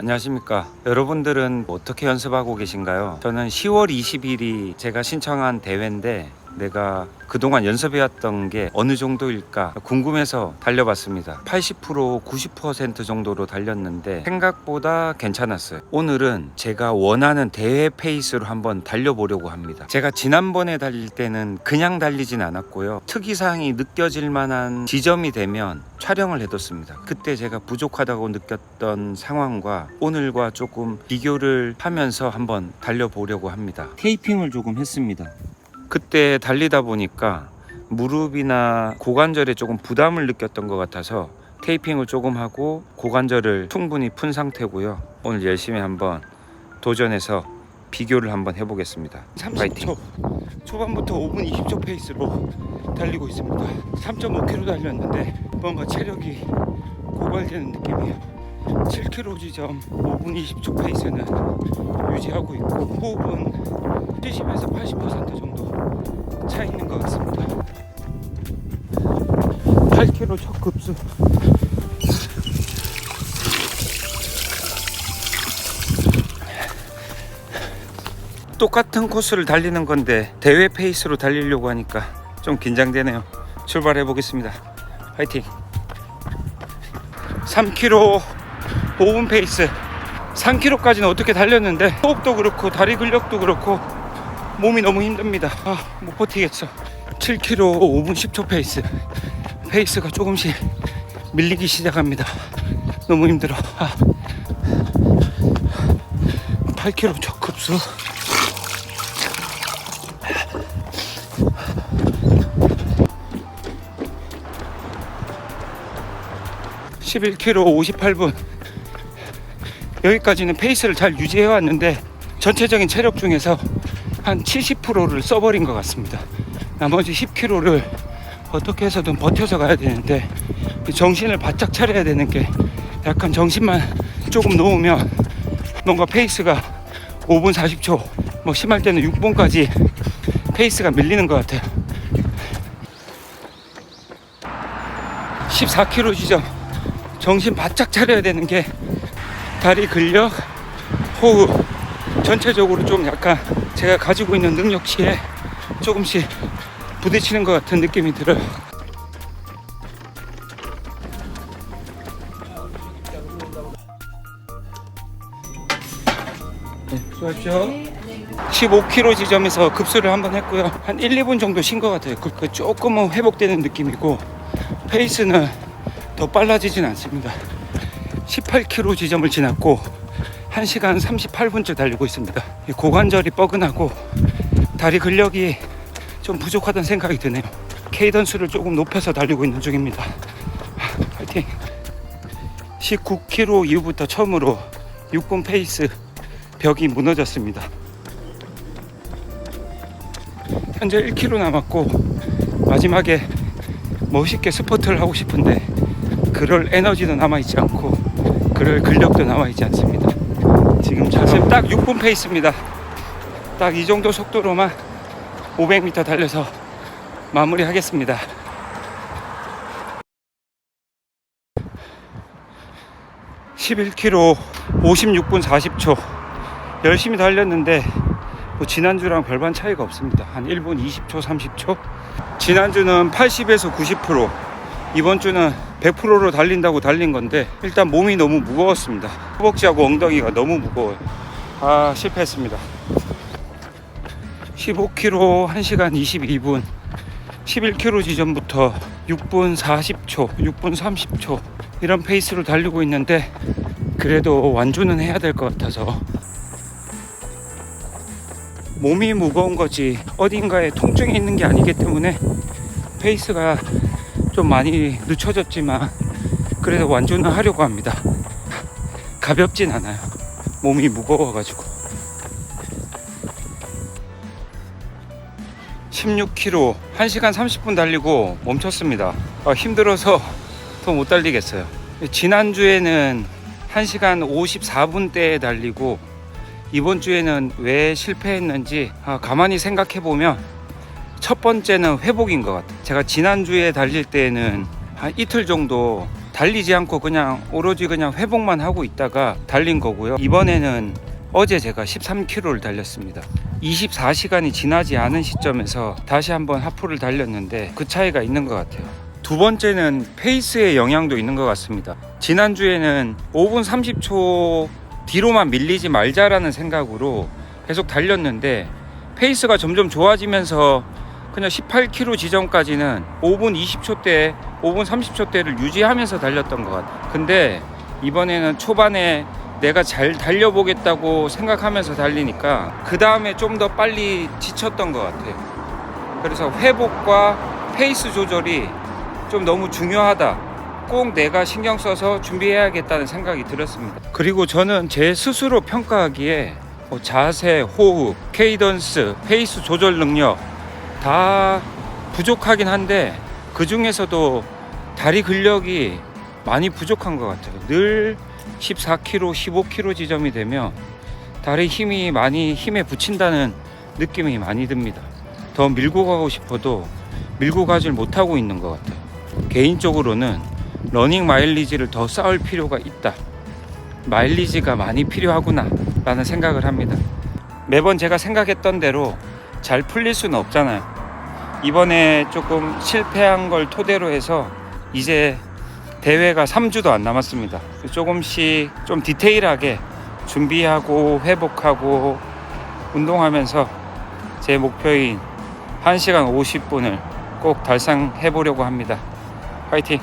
안녕하십니까. 여러분들은 어떻게 연습하고 계신가요? 저는 10월 20일이 제가 신청한 대회인데 내가 그동안 연습해왔던 게 어느 정도일까 궁금해서 달려봤습니다. 80% 90% 정도로 달렸는데 생각보다 괜찮았어요. 오늘은 제가 원하는 대회 페이스로 한번 달려보려고 합니다. 제가 지난번에 달릴 때는 그냥 달리진 않았고요. 특이사항이 느껴질 만한 지점이 되면 촬영을 해뒀습니다. 그때 제가 부족하다고 느꼈던 상황과 오늘과 조금 비교를 하면서 한번 달려보려고 합니다. 테이핑을 조금 했습니다. 그때 달리다 보니까 무릎이나 고관절에 조금 부담을 느꼈던 것 같아서 테이핑을 조금 하고 고관절을 충분히 푼 상태고요. 오늘 열심히 한번 도전해서 비교를 한번 해보겠습니다. 30초 초반부터 5분 20초 페이스로 달리고 있습니다. 3.5km 달렸는데 뭔가 체력이 고갈되는 느낌이에요. 7km 지점 5분 20초 페이스는 유지하고 있고 호흡은 70에서 80% 정도 차 있는 것 같습니다. 8km 첫 급수. 똑같은 코스를 달리는 건데 대회 페이스로 달리려고 하니까 좀 긴장되네요. 출발해 보겠습니다. 화이팅. 3km 5분 페이스. 3km까지는 어떻게 달렸는데 호흡도 그렇고 다리 근력도 그렇고 몸이 너무 힘듭니다. 아, 못 버티겠어. 7km 5분 10초 페이스. 페이스가 조금씩 밀리기 시작합니다. 너무 힘들어. 아. 8km 첫 급수. (11km 58분) 여기까지는 페이스를 잘 유지해 왔는데 전체적인 체력 중에서 한 70%를 써버린 것 같습니다. 나머지 10km를 어떻게 해서든 버텨서 가야 되는데 이 정신을 바짝 차려야 되는 게 약간 정신만 조금 놓으면 뭔가 페이스가 5분 40초 뭐 심할 때는 6분까지 페이스가 밀리는 것 같아요. 14km 지점 정신 바짝 차려야 되는 게 다리 근력, 호흡 전체적으로 좀 약간 제가 가지고 있는 능력치에 조금씩 부딪히는 것 같은 느낌이 들어요. 네, 수고하십시오. 15km 지점에서 급수를 한번 했고요. 한 1, 2분 정도 쉰 것 같아요. 그, 그 조금은 회복되는 느낌이고 페이스는 더 빨라지진 않습니다. 18km 지점을 지났고 1시간 38분째 달리고 있습니다. 이 고관절이 뻐근하고 다리 근력이 좀 부족하다는 생각이 드네요. 케이던스를 조금 높여서 달리고 있는 중입니다. 하, 파이팅! 19km 이후부터 처음으로 6분 페이스 벽이 무너졌습니다. 현재 1km 남았고 마지막에 멋있게 스포트를 하고 싶은데 그럴 에너지도 남아있지 않고 그럴 근력도 남아있지 않습니다. 지금 지금 딱 6분 페이스입니다. 딱 이 정도 속도로만 500m 달려서 마무리하겠습니다. (11km) 56분 40초. 열심히 달렸는데 뭐 지난주랑 별반 차이가 없습니다. 한 1분 20초 30초. 지난주는 80에서 90% 이번 주는 100%로 달린다고 달린 건데 일단 몸이 너무 무거웠습니다. 허벅지하고 엉덩이가 너무 무거워요. 아 실패했습니다. 15km 1시간 22분 11km 지점부터 6분 40초 6분 30초 이런 페이스로 달리고 있는데 그래도 완주는 해야 될 것 같아서. 몸이 무거운 거지 어딘가에 통증이 있는 게 아니기 때문에 페이스가 좀 많이 늦춰졌지만 그래도 완주는 하려고 합니다. 가볍진 않아요. 몸이 무거워가지고. 16km 1시간 30분 달리고 멈췄습니다. 아, 힘들어서 더 못 달리겠어요. 지난주에는 1시간 54분대에 달리고 이번 주에는 왜 실패했는지 아, 가만히 생각해 보면 첫 번째는 회복인 것 같아요. 제가 지난주에 달릴 때는 한 이틀 정도 달리지 않고 그냥 오로지 그냥 회복만 하고 있다가 달린 거고요. 이번에는 어제 제가 13km를 달렸습니다. 24시간이 지나지 않은 시점에서 다시 한번 하프를 달렸는데 그 차이가 있는 것 같아요. 두 번째는 페이스의 영향도 있는 것 같습니다. 지난주에는 5분 30초 뒤로만 밀리지 말자라는 생각으로 계속 달렸는데 페이스가 점점 좋아지면서 그냥 18km 지점까지는 5분 20초대, 5분 30초대를 유지하면서 달렸던 것 같아요. 근데 이번에는 초반에 내가 잘 달려보겠다고 생각하면서 달리니까 그 다음에 좀 더 빨리 지쳤던 것 같아요. 그래서 회복과 페이스 조절이 좀 너무 중요하다. 꼭 내가 신경 써서 준비해야겠다는 생각이 들었습니다. 그리고 저는 제 스스로 평가하기에 뭐 자세, 호흡, 케이던스, 페이스 조절 능력 다 부족하긴 한데 그 중에서도 다리 근력이 많이 부족한 것 같아요. 늘 14kg, 15kg 지점이 되면 다리 힘이 많이 힘에 붙인다는 느낌이 많이 듭니다. 더 밀고 가고 싶어도 밀고 가질 못하고 있는 것 같아요. 개인적으로는 러닝 마일리지를 더 쌓을 필요가 있다. 마일리지가 많이 필요하구나 라는 생각을 합니다. 매번 제가 생각했던 대로 잘 풀릴 수는 없잖아요. 이번에 조금 실패한 걸 토대로 해서 이제 대회가 3주도 안 남았습니다. 조금씩 좀 디테일하게 준비하고 회복하고 운동하면서 제 목표인 1시간 50분을 꼭 달성해 보려고 합니다. 화이팅!